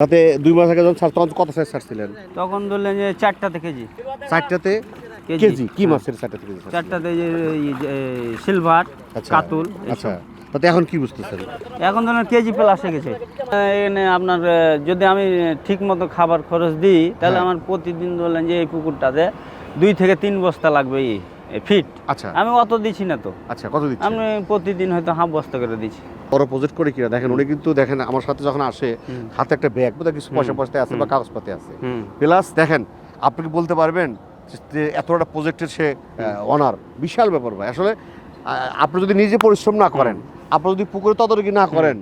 তাতে দুই মাস আগে যখন তখন কত সাইজ ছাড়ছিলেন তখন ধরলেন যে চারটাতে কেজি চারটাতে কেজি। কি। মাছের চারটাতে কেজি? চারটাতে যে সিলভার আচ্ছা কাতুল আচ্ছা তাতে এখন কি বুঝতেছেন এখন ধরেন কেজি প্লাস গেছে এখানে আপনার যদি আমি ঠিক মতো খাবার খরচ দিই তাহলে হ্যাঁ। আমার প্রতিদিন ধরলেন যে এই পুকুরটাতে দুই থেকে তিন বস্তা লাগবে এই ফিট আচ্ছা। আমি অত দিচ্ছি না তো। আচ্ছা কত দিচ্ছেন? আমি প্রতিদিন হয়তো হাফ বস্তা করে দিচ্ছি বড় প্রজেক্ট করে কিনা? দেখেন উনি কিন্তু দেখেন আমার সাথে যখন আসে হাতে একটা ব্যাগ বোধহয় কিছু পয়সা। পয়সা আছে বা। কাগজপাতি আছে। প্লাস দেখেন আপনি কি বলতে পারবেন যে এতটা প্রজেক্টের সে অনার বিশাল ব্যাপার ভাই। আসলে আপনি যদি নিজে পরিশ্রম না করেন আপনি যদি পুকুরে তদারকি না করেন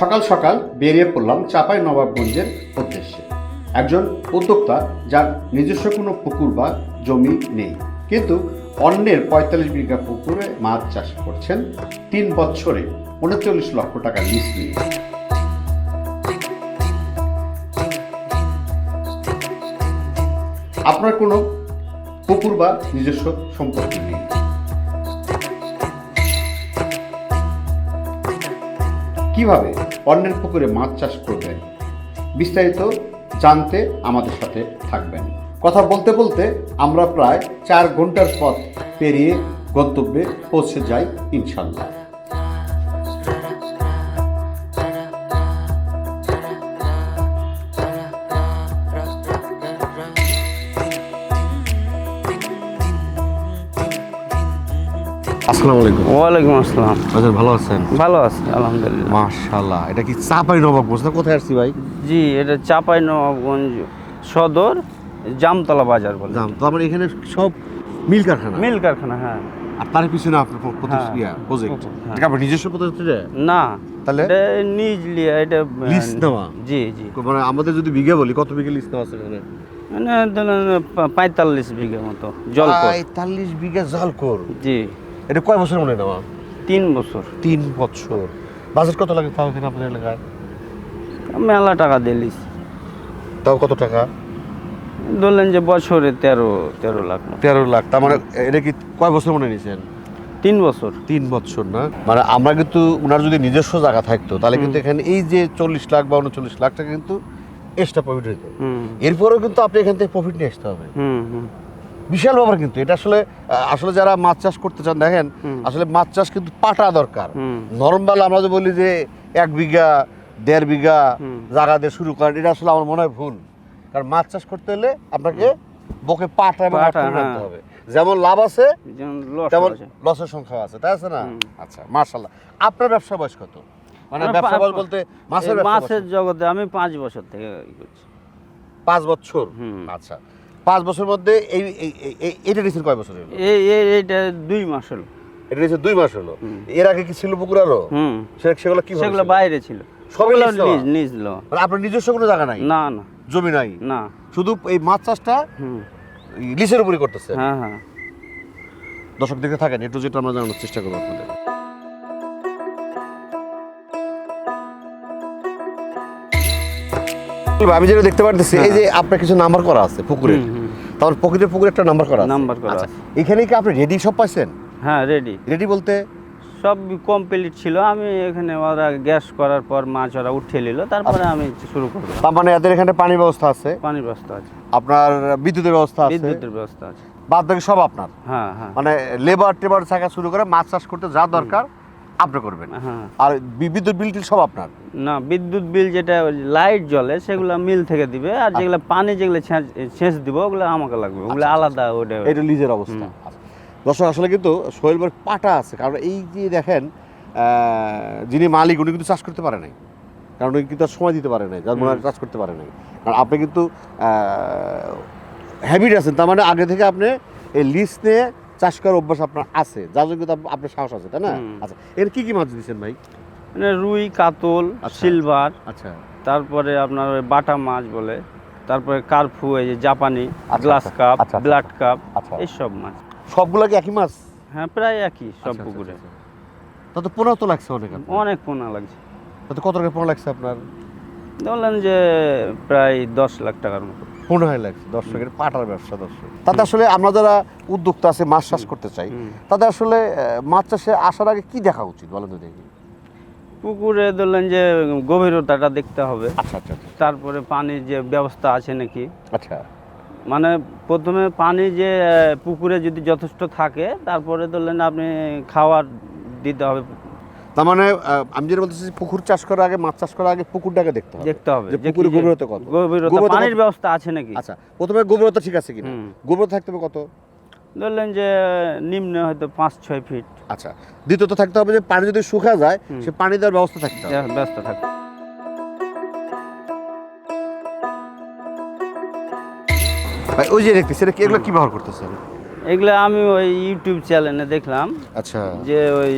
সকাল সকাল বেরিয়ে পড়লাম চাপাই নবাবগঞ্জের উদ্দেশ্যে। একজন উদ্যোক্তা যার নিজস্ব কোনো পুকুর বা জমি নেই, কিন্তু অন্যের পঁয়তাল্লিশ বিঘা পুকুরে মাছ চাষ করছেন তিন বছরে উনচল্লিশ লক্ষ টাকা লিজ নিয়ে। আপনার কোনো পুকুর বা নিজস্ব সম্পত্তি নেই। কীভাবে অন্যের পুকুরে মাছ চাষ করবেন। বিস্তারিত জানতে আমাদের সাথে থাকবেন। কথা বলতে বলতে আমরা প্রায় চার ঘণ্টার পথ পেরিয়ে গন্তব্যে পৌঁছে যাই ইনশাল্লাহ আসসালামু আলাইকুম। ওয়ালাইকুম আসসালাম। আচ্ছা ভালো আছেন? ভালো আছে আলহামদুলিল্লাহ। মাশাল্লাহ এটা কি চাপাই নবাবগঞ্জ না কোথায় আসছি ভাই? জি এটা চাপাই নবাবগঞ্জ সদর জামতলা বাজার বলে। জাম তো আমার এখানে সব মিল কারখানা। মিল কারখানা হ্যাঁ। আর তার পিছনে আপনার প- প্রতি- হ্যাঁ, প্রজেক্ট হ্যাঁ। এটা আপনার নিজস্ব প্রজেক্ট না তাহলে? নিজ লিয়া এটা লিজ নেওয়া? জি জি। মানে আমাদের যদি বিঘা বলি কত বিঘা লিস্ট আছে এখানে? মানে ধরেন পঁয়তাল্লিশ বিঘা মতো জল পঁয়তাল্লিশ বিঘা জলকর। জি। এটা কয় বছর মনে নেওয়া তিন বছর। তিন বছর। বাজেট কত লাগে তাও এখানে আপনার এলাকায়? মেলা টাকা দিলিস তাও কত টাকা? ধরলেন যে বছরে তেরো তেরো লাখ তেরো লাখ তার মানে এটা কি কয় বছর মনে নিয়েছেন তিন বছর। তিন বছর না? মানে আমরা কিন্তু ওনার যদি নিজস্ব জায়গা থাকতো তাহলে কিন্তু এখানে এই যে চল্লিশ লাখ বা উনচল্লিশ লাখ টাকা কিন্তু এক্সট্রা প্রফিট হইতো। এরপরেও কিন্তু আপনি এখান থেকে প্রফিট নিয়ে আসতে হবে। হুম হুম। বিশাল ব্যাপার কিন্তু। এটা আসলে আসলে যারা মাছ চাষ করতে চান দেখেন আসলে মাছ চাষ কিন্তু পাটা দরকার। নর্মাল আমরা যে বলি যে এক বিঘা দেড় বিঘা। জায়গা দিয়ে শুরু করেন এটা আসলে আমার মনে হয় ভুল। কারণ মাছ চাষ করতে হলে আপনাকে বকে পাটা এবং রাখতে হ্যাঁ। হবে। যেমন লাভ আছে যেমন তেমন লসের সংখ্যা আছে তাই আছে না? আচ্ছা মার্শাল্লাহ আপনার ব্যবসা বয়স কত? মানে ব্যবসা বয়স বলতে মাছের মাছের জগতে আমি পাঁচ বছর থেকে করছি। পাঁচ বছর। আচ্ছা। পাঁচ বছর মধ্যে এই এটা নিয়েছেন কয় বছর হলো এই এইটা দুই মাস হলো। এটা নিয়েছে দুই মাস হলো। এর আগে কি ছিল পুকুর আরও সেগুলো কি সেগুলো বাইরে ছিল। নেওয়া? নিজ নিজ লো মানে আপনার নিজস্ব কোনো জায়গা নাই? না না। জমি নাই? না। শুধু এই মাছ চাষটা হুম। লিসের উপরই করতেছে? হ্যাঁ হ্যাঁ। দর্শক দেখতে থাকেন একটু যেটা আমরা জানানোর চেষ্টা করব আপনাদের। আমি যেটা দেখতে পারতেছি এই যে আপনার কিছু নাম্বার করা আছে পুকুরে হুম, হুম। তারপর প্রকৃতির পুকুরে একটা নাম্বার করা নাম্বার করা আচ্ছা, আছে। এখানে কি আপনি রেডি সব পাইছেন? হ্যাঁ রেডি রেডি বলতে? সব কমপ্লিট ছিল। আমি এখানে ওরা গ্যাস করার পর মাছ ওরা উঠিয়ে নিল তারপরে আচ্ছা। আমি শুরু করলাম তার মানে এদের এখানে পানির ব্যবস্থা আছে? পানির ব্যবস্থা আছে। আপনার বিদ্যুতের ব্যবস্থা আছে? বিদ্যুতের ব্যবস্থা আছে। বাদ বাকি সব আপনার? হ্যাঁ হ্যাঁ। মানে লেবার টেবার থাকা শুরু করে মাছ চাষ করতে যা দরকার আপনি করবেন। হ্যাঁ। আর বিদ্যুৎ বিল সব আপনার? না বিদ্যুৎ বিল যেটা লাইট জ্বলে সেগুলো মিল থেকে দিবে আর যেগুলো পানি যেগুলো ছেঁচ- সেচ দিব ওগুলো আমাকে লাগবে ওগুলো আলাদা ওটা এটা লিজের অবস্থা। আচ্ছা। দর্শক আসলে কিন্তু ভাইয়ের পাটা আছে কারণ এই যে দেখেন যিনি মালিক উনি কিন্তু চাষ করতে পারে নাই। কারণ উনি কিন্তু আর সময় দিতে পারে নাই যার মনে চাষ করতে পারে নাই। কারণ আপনি কিন্তু হ্যাবিট আছেন তার মানে আগে থেকে আপনি এই লিজ নিয়ে চাষ করার অভ্যাস আপনার আছে। যার আপ- আপনার সাহস আছে তাই না? আচ্ছা এর কি কি মাছ দিচ্ছেন ভাই? মানে রুই কাতল আচ্ছা। সিলভার আচ্ছা। তারপরে আপনার ওই বাটা মাছ বলে তারপরে কার্ফু এই যে জাপানি আচ্ছা, গ্লাস আচ্ছা, কাপ আচ্ছা, আচ্ছা, ব্লাড কাপ। এইসব মাছ। সবগুলো কি একই মাছ? হ্যাঁ প্রায় একই সব পুকুরে। তত পোনা তো লাগছে অনেক অনেক পোনা লাগছে। তত কত টাকা পনেরো লাগছে আপনার? বললেন যে প্রায় দশ লাখ টাকার মতো। পনেরো লাখ দর্শকের পাটার ব্যবসা দর্শক। তাতে আসলে আমরা যারা উদ্যোক্তা আছে মাছ চাষ করতে চাই। তাদের আসলে মাছ চাষে আসার আগে কি দেখা উচিত বলেন তো দেখি। পুকুরে ধরলেন যে গভীরতাটা দেখতে হবে। আচ্ছা আচ্ছা আচ্ছা। তারপরে পানির যে ব্যবস্থা আছে নাকি? আচ্ছা। মানে প্রথমে পানি যে পুকুরে যদি যথেষ্ট থাকে তারপরে ধরলেন আপনি খাওয়ার দিতে হবে তার মানে আমি যেটা বলতেছি পুকুর চাষ করার আগে মাছ চাষ করার আগে পুকুরটাকে দেখতে হবে। দেখতে হবে। যে যে পুকুরে কি যে- গভীরতা কত? গভীরতা পানির ব্যবস্থা আছে নাকি? আচ্ছা প্রথমে গভীরতা ঠিক আছে কিনা? গভীরতা থাকতে হবে কত? ধরলেন যে নিম্নে হয়তো পাঁচ ছয় ফিট। আচ্ছা দ্বিতীয়ত থাকতে হবে যে পানি যদি শুকা যায় সে পানি দেওয়ার ব্যবস্থা থাকতে হবে। যা- ব্যস্ত থাকে ভাই ওই যে দেখতেছি এটা কি এগুলো কি ব্যবহার করতেছেন? এগুলো আমি ওই ইউটিউব চ্যানেলে দেখলাম। আচ্ছা। যে ওই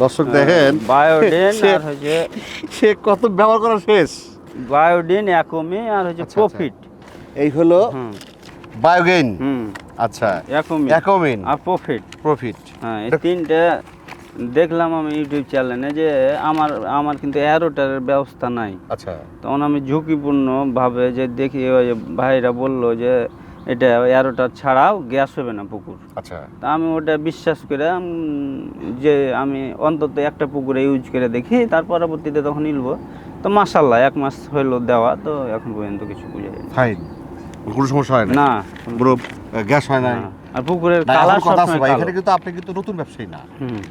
দর্শক দেখেন বায়োডিন আর হচ্ছে সে কত ব্যবহার করা শেষ। বায়োডিন অ্যাকোমি আর হচ্ছে আচ্ছা, আচ্ছা। প্রফিট। এই হলো হুম। আচ্ছা অ্যাকোমি অ্যাকোমিন। আর প্রফিট। প্রফিট। হ্যাঁ এই তিনটে দেখলাম আমি ইউটিউব চ্যানেলে যে আমার আমার কিন্তু অ্যারোটারের ব্যবস্থা নাই। আচ্ছা। তখন আমি ঝুঁকিপূর্ণভাবে যে দেখি ওই ভাইরা বলল যে এটা এরোটা ছাড়াও গ্যাস হবে না পুকুর। আচ্ছা। তা আমি ওটা বিশ্বাস করে যে আমি অন্তত একটা পুকুরে ইউজ করে দেখি তার পরবর্তীতে তখন নিলবো। তো মাসাল্লাহ এক মাস হইল দেওয়া তো এখন পর্যন্ত কিছু বুঝে। ফাইন কোনো সমস্যা হয় না। পুরো গ্যাস হয় না। আর পুকুরের কালার কথা আছে ভাই এখানে কিন্তু আপনি কিন্তু নতুন ব্যবসায়ী না।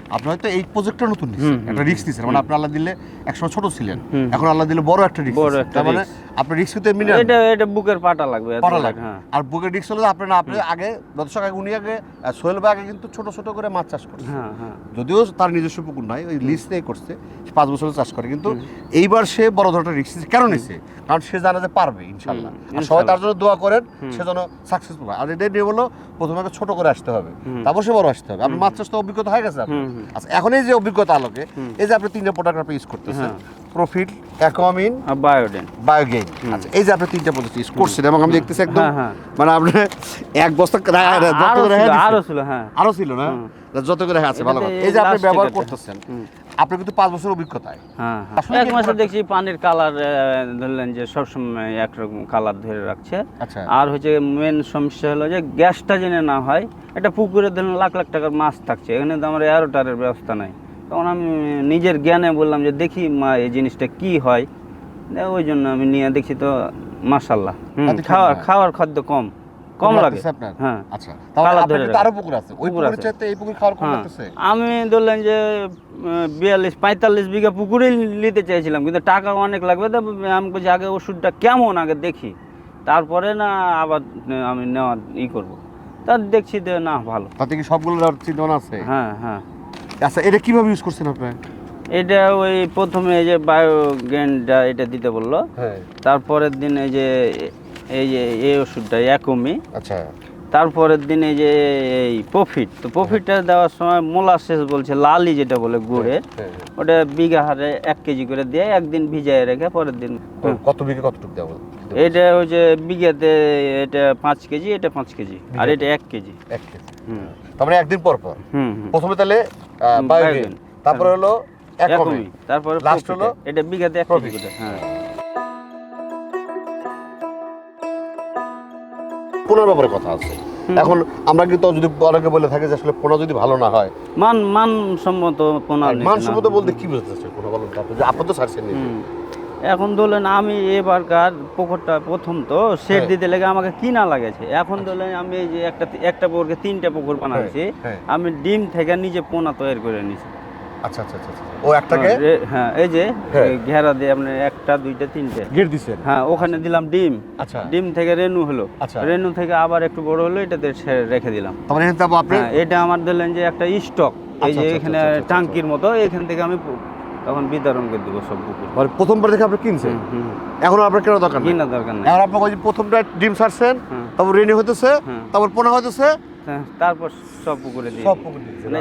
আপনি হয়তো এই প্রজেক্টটা নতুন হুম, একটা রিস্ক নিচ্ছেন মানে আপনি আল্লাহ দিলে একসময় ছোট ছিলেন এখন আল্লাহ দিলে বড় একটা রিস্ক বড় একটা মানে আপনি রিস্ক এমনি এটা এটা বুকের পাটা লাগবে এত পারা লাগ- লাগে হ্যাঁ। আর বুকের রিস্ক হলে আপনি না আপনি আগে দর্শক আগে উনি আগে সোহেল ভাই আগে কিন্তু ছোট ছোট করে মাছ চাষ করছে। হ্যাঁ হ্যাঁ। যদিও তার নিজস্ব পুকুর নাই ওই লিজ নিয়ে করছে পাঁচ বছর চাষ করে। কিন্তু এইবার সে বড় ধরনের রিস্ক কেন নিছে? কারণ সে জানে যে পারবে ইনশাল্লাহ। সবাই তার জন্য দোয়া করেন সে যেন সাকসেসফুল হয়। আর এটা নিয়ে বলল প্রথমে ছোট করে আসতে হবে। তারপর সে বড় আসতে হবে। আপনার মাছ চাষ তো অভিজ্ঞতা হয়ে গেছে। আচ্ছা এখন এই যে অভিজ্ঞতা আলোকে এই যে আপনি তিনটা প্রোডাক্ট আপনি ইউজ করতেছেন হ্যাঁ। প্রফিট অ্যাকোয়ামিন আর বায়োডেন বায়োগেইন আচ্ছা এই যে আপনি তিনটে প্রোডাক্ট ইউজ করছেন এবং আমি দেখতেছি একদম হ্যাঁ, হ্যাঁ। মানে আপনি এক বস্তা যত আরও। ছিল হ্যাঁ। আরও ছিল না? যত করে আছে ভালো কথা। এই যে আপনি ব্যবহার করতেছেন হুম। আপনি কিন্তু পাঁচ বছর অভিজ্ঞতায়। হ্যাঁ হ্যাঁ। আসলে এক মাসে দেখছি পানির কালার ধরলেন যে সবসময় একরকম কালার ধরে রাখছে। আচ্ছা। আর হচ্ছে মেন সমস্যা হলো যে গ্যাসটা জেনে না হয় একটা পুকুরে ধরুন লাখ লাখ টাকার মাছ থাকছে এখানে তো আমার এয়ারোটারের ব্যবস্থা নাই। তখন আমি নিজের জ্ঞানে বললাম যে দেখি মা এই জিনিসটা কি হয়। ওই জন্য আমি নিয়ে দেখছি তো মাসাল্লাহ খাওয়ার খাওয়ার খাদ্য কম। কম লাগে। আপনার? হ্যাঁ। আচ্ছা তাহলে আপনার ধরে কিন্তু রাখে। আরও পুকুর আছে। ওই পুকুরের চাইতে এই পুকুর খাওয়ার কম হ্যাঁ। লাগতেছে আমি ধরলেন যে বিয়াল্লিশ পঁয়তাল্লিশ বিঘা পুকুরেই নিতে চাইছিলাম কিন্তু টাকা অনেক লাগবে তো আমি বলছি আগে ওষুধটা কেমন? আগে দেখি। তারপরে না আবার আমি নেওয়া ই করব। তার দেখছি যে না ভালো। তাতে কি সবগুলো আছে? হ্যাঁ হ্যাঁ। আচ্ছা এটা কীভাবে ইউজ করছেন আপনি? এটা ওই প্রথমে এই যে বায়োগ্যানটা এটা দিতে বলল। হ্যাঁ। তারপরের দিন এই যে এই যে এই ওষুধটা একমি আচ্ছা। তারপরের দিন এই যে এই প্রফিট। তো প্রফিটটা দেওয়ার সময় মোলাসেস বলছে লালি যেটা বলে গুড়ে হ্যাঁ, ওটা বিঘা হারে এক কেজি করে দিয়ে একদিন ভিজায় রেখে পরের দিন হ্যাঁ। কত বিঘে কতটুকু দেওয়া এটা ওই যে বিঘাতে এটা পাঁচ কেজি এটা পাঁচ কেজি আর এটা এক কেজি। এক কেজি। হুম। তার মানে একদিন পর পর? প্রথমে তাহলে। তারপরে হলো একমি তারপরে profit হলো এটা বিঘাতে এক কেজি করে হ্যাঁ। পোনার ব্যাপারে কথা আছে এখন আমরা কিন্তু যদি অনেকে বলে থাকি যে আসলে পোনা যদি ভালো না হয় মান মানসম্মত পোনা। মানসম্মত বলতে কি বুঝতেছে পোনা বলেন আপনি যে আপনি তো ছাড়ছেন। এখন ধরলেন আমি এবারকার পুকুরটা প্রথম তো সেট হ্যাঁ। দিতে লেগে আমাকে কিনা লাগেছে এখন ধরলেন আমি এই যে একটা একটা পুকুরকে তিনটা পুকুর বানাচ্ছি হ্যাঁ। আমি ডিম থেকে নিজে পোনা তৈরি করে নিছি আচ্ছা আচ্ছা আচ্ছা আচ্ছা। ও একটাকে হ্যাঁ এই যে হ্যাঁ। ঘেরা দিয়ে আপনি একটা দুইটা তিনটে। গেট দিছেন? হ্যাঁ ওখানে দিলাম ডিম। আচ্ছা। ডিম থেকে রেনু হলো। আচ্ছা। রেনু থেকে আবার একটু বড় হলো এটাতে রেখে দিলাম। তারপরে এখানে তো আপনি? হ্যাঁ এটা আমার দিলেন যে একটা স্টক। এই আচ্ছা, যে আচ্ছা, এখানে টাঙ্কির মতো এখান থেকে আমি তখন বিতরণ করে দেবো সব পুকুর মানে প্রথমবার দেখে আপনি কিনছেন। এখন আপনার কেন দরকার কিনা দরকার নেই। এখন আপনি ওই প্রথমটা ডিম হ্যাঁ। তারপর রেনি হইতেছে হ্যাঁ। তারপর পোনা হইতেছে হ্যাঁ, তারপর সব পুকুরে দিই সব পুকুর। মানে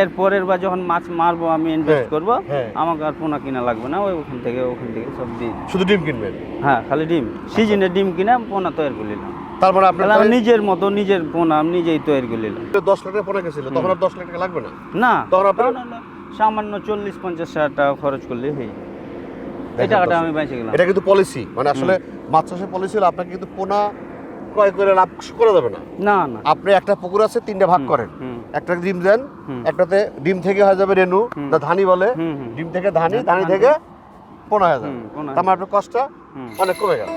এর পরের বার যখন মাছ মারবো আমি ইনভেস্ট হ্যাঁ, করব হ্যাঁ। আমাকে আর পোনা কিনা লাগবে না ওই ওখান থেকে ওখান থেকে সব দিই। শুধু ডিম কিনবেন? হ্যাঁ খালি ডিম। সিজনে ডিম কিনে পোনা তৈরি করে নিলাম। তারপরে আপনার নিজের মতো নিজের পোনা আমি নিজেই তৈরি করে নিলাম। দশ লাখ টাকা পোনা গেছিল তখন আর দশ লাখ টাকা লাগবে না? না তখন আপনার- সামান্য চল্লিশ পঞ্চাশ হাজার টাকা খরচ করলে হয়ে এই টাকাটা আমি বেঁচে গেলাম। এটা কিন্তু পলিসি মানে আসলে মাছ চাষের পলিসি হলে আপনাকে কিন্তু পোনা ক্রয় করে লাভ করা যাবে না। না না। আপনি একটা পুকুর আছে তিনটা ভাগ করেন। একটা ডিম দেন একটাতে ডিম থেকে হয়ে যাবে রেনু ধানি বলে ডিম থেকে ধানি ধান- থেকে। পোনা হয়ে যাবে। তার মানে আপনার কষ্টটা। অনেক কমে গেল।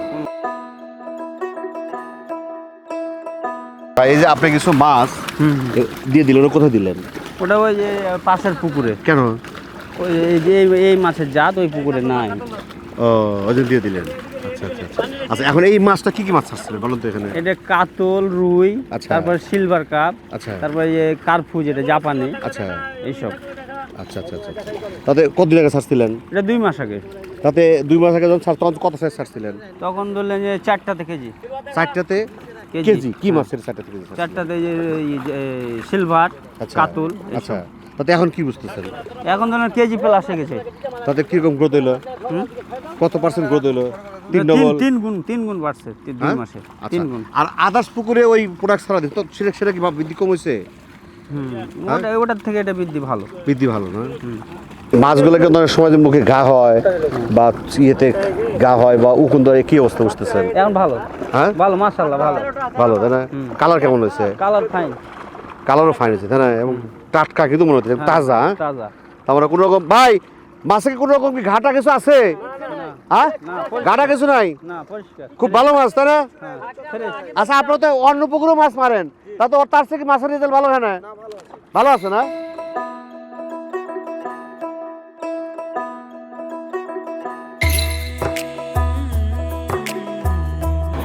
এই যে আপনি কিছু মাছ হুম দিয়ে দিলেন কোথায় দিলেন? ওটা ওই যে পাশের পুকুরে। কেন? ওই যে এই- এই মাছের জাত ওই পুকুরে নাই। ও ওই জন্য দিয়ে দিলেন। আচ্ছা আচ্ছা। আচ্ছা এখন এই মাছটা কি কি মাছ আসছে? বলুন তো এখানে। এটা কাতল রুই আচ্ছা। তারপর সিলভার কাপ আচ্ছা। তারপর এই যে কার্ফু যেটা জাপানি আচ্ছা। এইসব। আচ্ছা আচ্ছা আচ্ছা আচ্ছা। তাতে কতদিন আগে ছাড়ছিলেন? এটা দুই মাস আগে। তাতে দুই মাস আগে যখন ছাড় তখন কত সাইজ ছাড়ছিলেন? তখন ধরলেন যে চারটাতে কেজি। চারটাতে কেজি। কি হ্যাঁ। মাছের চারটাতে কেজি? চারটাতে সিলভার আচ্ছা। কাতুল আচ্ছা। তাতে এখন কি বুঝতেছেন? এখন ধরলেন কেজি প্লাস হয়ে গেছে। তাতে কীরকম গ্রোথ হুম? কত পার্সেন্ট গ্রোথ হইল? তিন তিন ডবল তিন গুণ তিন গুণ বাড়ছে তিন- দুই হ্যাঁ? মাসে আচ্ছা। তিন গুণ। আর আদার্স পুকুরে ওই প্রোডাক্ট ছাড়া দিত সেটা সেটা কি বৃদ্ধি কম হয়েছে ওটা ওটার থেকে এটা বৃদ্ধি ভালো। বৃদ্ধি ভালো না? হুম। মাছগুলোকে অনেক সময় মুখে ঘা হয় বা ইয়েতে ঘা হয় বা উকুন ধরে কি অবস্থা বুঝতেছেন? এখন ভালো। হ্যাঁ? ভালো মাশাল্লাহ ভালো। ভালো তাই না? কালার কেমন হয়েছে? কালার ফাইন কালারও ফাইন হয়েছে তাই না? এবং টাটকা কিন্তু মনে হচ্ছে তাজা হ্যাঁ? তাজা। তারপরে কোনো রকম ভাই মাছে কোনো রকম কি ঘাটা কিছু আছে? হ্যাঁ? না কিছু নাই? খুব ভালো মাছ তাই না? হ্যাঁ আচ্ছা আপনার তো অন্য পুকুরেও মাছ মারেন। তা তো তার থেকে মাছের রেজাল্ট ভালো হয় না? ভালো আছে। না?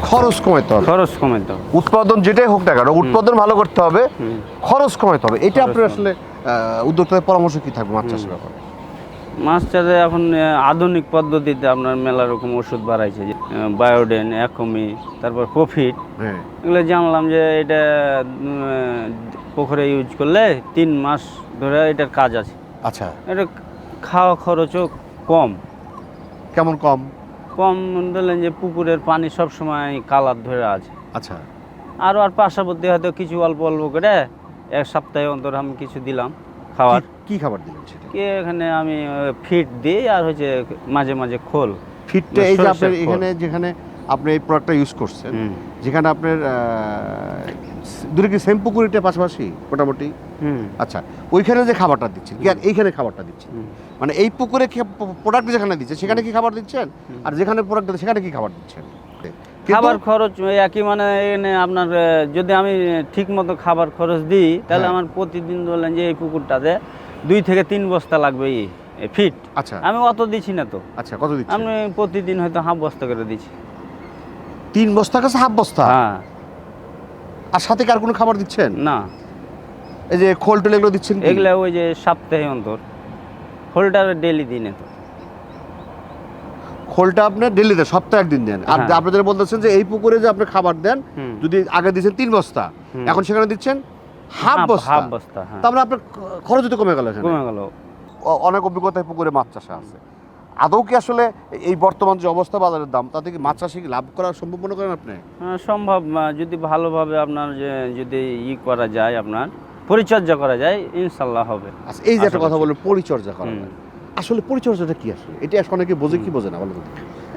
খরচ কমাইতে হবে। খরচ কমে দাও উৎপাদন যেটাই হোক না কেন উৎপাদন ভালো করতে হবে খরচ কমাইতে হবে। এটা আপনার আসলে উদ্যোক্তাদের পরামর্শ কি থাকবে মাছ চাষের ব্যাপারে? মাছ চাষে এখন আধুনিক পদ্ধতিতে আপনার মেলা রকম ওষুধ বাড়াইছে যে বায়োডেন অ্যাকমি তারপর প্রফিট। হ্যাঁ। এগুলো জানলাম যে এটা পুকুরে ইউজ করলে তিন মাস ধরে এটার কাজ আছে। আচ্ছা। এটা খাওয়া খরচও কম। কেমন কম? কম ধরলেন যে পুকুরের পানি সব সময় কালার ধরে আছে। আচ্ছা। আরও আর পার্শ্ববর্তী হয়তো কিছু অল্প অল্প করে এক সপ্তাহে অন্তর আমি কিছু দিলাম। খাওয়ার কি- খাবার দিলেন সেটা? কি এখানে আমি ফিট দিই আর হচ্ছে মাঝে মাঝে খোল। ফিটটা এই যে আপনার এখানে যেখানে আপনি এই প্রোডাক্টটা ইউজ করছেন যেখানে আপনার দূরে কি সেম পুকুরিটা পাশাপাশি মোটামুটি? আচ্ছা ওইখানে যে খাবারটা দিচ্ছেন কি আর এইখানে খাবারটা দিচ্ছেন? মানে এই পুকুরে প্রোডাক্ট যেখানে দিচ্ছে সেখানে কি খাবার দিচ্ছেন? আর যেখানে প্রোডাক্ট সেখানে কি খাবার দিচ্ছেন? খাবার খরচ একই মানে আপনার যদি আমি ঠিক মতো খাবার খরচ দিই তাহলে হ্যাঁ। আমার প্রতিদিন বললেন যে এই পুকুরটাতে দুই থেকে তিন বস্তা লাগবে এই ফিট আচ্ছা। আমি অত দিচ্ছি না তো। আচ্ছা কত দিচ্ছি আমি প্রতিদিন হয়তো হাফ বস্তা করে দিচ্ছি তিন বস্তা কাছে হাফ বস্তা? হ্যাঁ। আর সাথে কার কোনো খাবার দিচ্ছেন? না। এই যে খোল টোল এগুলো দিচ্ছেন এগুলো ওই যে সপ্তাহে অন্তর। হোল্ডার ডেলি দিনে তো। খোলটা আপনার ডেলিতে সপ্তাহে একদিন দেন। আর হ্যাঁ। আপনি যেটা বলতেছেন যে এই পুকুরে যে আপনি খাবার দেন যদি আগে দিচ্ছেন তিন বস্তা এখন সেখানে দিচ্ছেন হাফ বস্তা। হাফ বস্তা হ্যাঁ। তারপরে আপনার খরচ তো কমে গেল কমে গেল। অনেক অভিজ্ঞতায় পুকুরে মাছ চাষে আছে। আদৌ কি আসলে এই বর্তমান যে অবস্থা বাজারের দাম তাতে কি মাছ চাষে লাভ করা সম্ভব মনে করেন আপনি? হ্যাঁ, সম্ভব যদি ভালোভাবে আপনার যে যদি ই করা যায় আপনার পরিচর্যা করা যায় ইনশাল্লাহ হবে। আচ্ছা এই যে একটা কথা। বললেন পরিচর্যা করা। যায়। আসলে পরিচর্যাটা কি আসলে? এটা আসলে অনেকে বোঝে কি বোঝে না তো?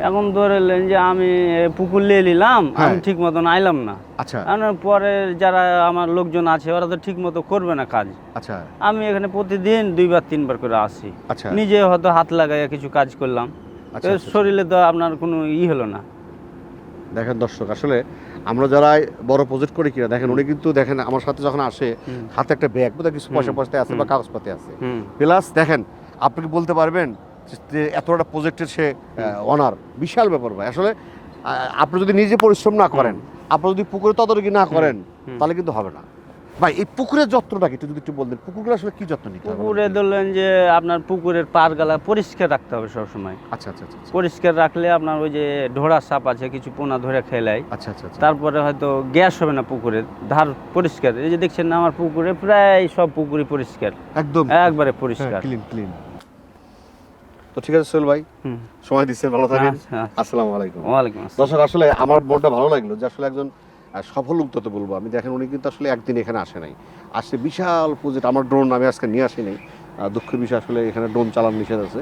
এখন ধরলেন যে আমি পুকুর নিয়ে নিলাম আমি হ্যাঁ। ঠিক মতন আইলাম না। আচ্ছা। পরে যারা আমার লোকজন আছে ওরা তো ঠিক মতো করবে না কাজ। আচ্ছা। আমি এখানে প্রতিদিন দুইবার তিনবার করে আসি। আচ্ছা। নিজে হয়তো হাত লাগাইয়া কিছু কাজ করলাম। আচ্ছা, আচ্ছা। শরীরে তো আপনার কোনো ই হলো না। দেখেন দর্শক আসলে আমরা যারা বড় প্রজেক্ট করি কিনা দেখেন উনি কিন্তু দেখেন আমার সাথে যখন আসে হাতে একটা ব্যাগ বোধহয় কিছু পয়সা পয়সা আছে বা। কাগজপাতি আছে। প্লাস দেখেন আপনি কি বলতে পারবেন যে এত একটা প্রজেক্টের সে অনার বিশাল ব্যাপার ভাই। আসলে আপনি যদি নিজে পরিশ্রম না করেন আপনি যদি পুকুরে তদারকি না করেন তাহলে কিন্তু হবে না। ভাই এই পুকুরের যত্নটা কি যদি একটু বলতেন পুকুরগুলো আসলে কি যত্ন নিতে পুকুরে ধরলেন যে আপনার পুকুরের পার গালা পরিষ্কার রাখতে হবে সবসময়। আচ্ছা আচ্ছা আচ্ছা আচ্ছা, পরিষ্কার রাখলে আপনার ওই যে ঢোড়া সাপ আছে কিছু পোনা ধরে খেলায়। আচ্ছা আচ্ছা আচ্ছা। তারপরে হয়তো গ্যাস হবে না পুকুরের ধার পরিষ্কার। এই যে দেখছেন না আমার পুকুরে প্রায় সব পুকুরই পরিষ্কার। একদম। একবারে পরিষ্কার। ক্লিন ক্লিন তো ঠিক আছে সোহেল ভাই। সময় দিচ্ছেন ভালো থাকেন। আচ্ছা। আসসালামু আলাইকুম। ওয়ালাইকুম দর্শক আসলে আমার মনটা ভালো লাগল যে আসলে একজন সফল উদ্যোক্তা বলব আমি। দেখেন উনি কিন্তু আসলে একদিন এখানে আসে নাই। আসছে বিশাল প্রজেক্ট আমার ড্রোন আমি আজকে নিয়ে আসি নাই দুঃখের বিষয় আসলে এখানে ড্রোন চালানো নিষেধ আছে।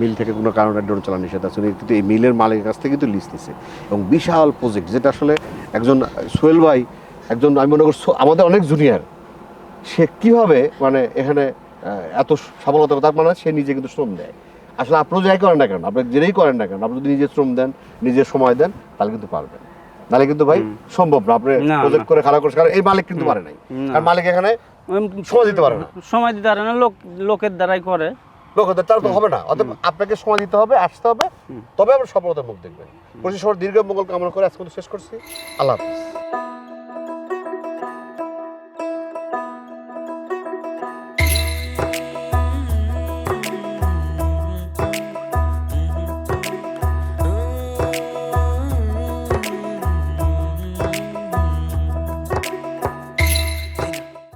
মিল থেকে কোনো কারণে ড্রোন চালানো নিষেধ আছে। উনি কিন্তু এই মিলের মালিকের কাছ থেকে কিন্তু লিজ নিছে এবং বিশাল প্রজেক্ট যেটা আসলে একজন সোহেল ভাই একজন আমি মনে করছি আমাদের অনেক জুনিয়র সে কীভাবে মানে এখানে এত সফলতা তার মানে সে নিজে কিন্তু শ্রম দেয়। আসলে আপনারা যাই করেন না কেন? আপনি যেটাই করেন না কেন আপনি যদি নিজে শ্রম দেন নিজের সময় দেন তাহলে কিন্তু পারবেন। নাহলে কিন্তু ভাই সম্ভব না আপনি প্রজেক্ট করে খারাপ করে কারণ এই মালিক কিন্তু পারে নাই। কারণ মালিক এখানে সময় দিতে পারে না। সময় দিতে পারে না লোক লোকের দ্বারাই করে। লোকদের তার তো হবে না। অতএব আপনাকে সময় দিতে হবে আসতে হবে। তবে আমরা সফলতার মুখ দেখবেন। পঁচিশ দীর্ঘ মঙ্গল কামনা করে আজকে শেষ করছি। আল্লাহ হাফিজ।